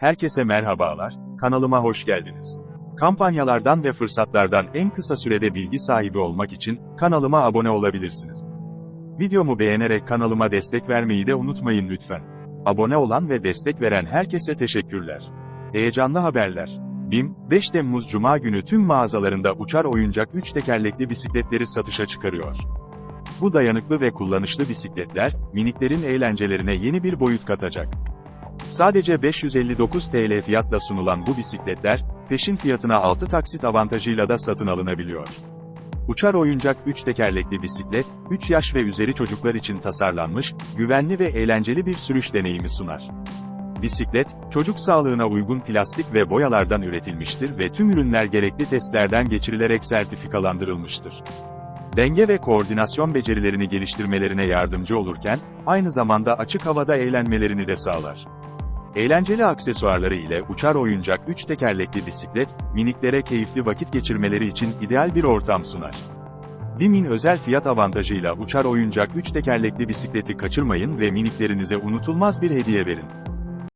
Herkese merhabalar, kanalıma hoş geldiniz. Kampanyalardan ve fırsatlardan en kısa sürede bilgi sahibi olmak için kanalıma abone olabilirsiniz. Videomu beğenerek kanalıma destek vermeyi de unutmayın lütfen. Abone olan ve destek veren herkese teşekkürler. Heyecanlı haberler. BİM, 5 Temmuz Cuma günü tüm mağazalarında uçar oyuncak 3 tekerlekli bisikletleri satışa çıkarıyor. Bu dayanıklı ve kullanışlı bisikletler, miniklerin eğlencelerine yeni bir boyut katacak. Sadece 559 TL fiyatla sunulan bu bisikletler, peşin fiyatına 6 taksit avantajıyla da satın alınabiliyor. Uçar oyuncak 3 tekerlekli bisiklet, 3 yaş ve üzeri çocuklar için tasarlanmış, güvenli ve eğlenceli bir sürüş deneyimi sunar. Bisiklet, çocuk sağlığına uygun plastik ve boyalardan üretilmiştir ve tüm ürünler gerekli testlerden geçirilerek sertifikalandırılmıştır. Denge ve koordinasyon becerilerini geliştirmelerine yardımcı olurken, aynı zamanda açık havada eğlenmelerini de sağlar. Eğlenceli aksesuarları ile uçar oyuncak 3 tekerlekli bisiklet, miniklere keyifli vakit geçirmeleri için ideal bir ortam sunar. BİM'in özel fiyat avantajıyla uçar oyuncak 3 tekerlekli bisikleti kaçırmayın ve miniklerinize unutulmaz bir hediye verin.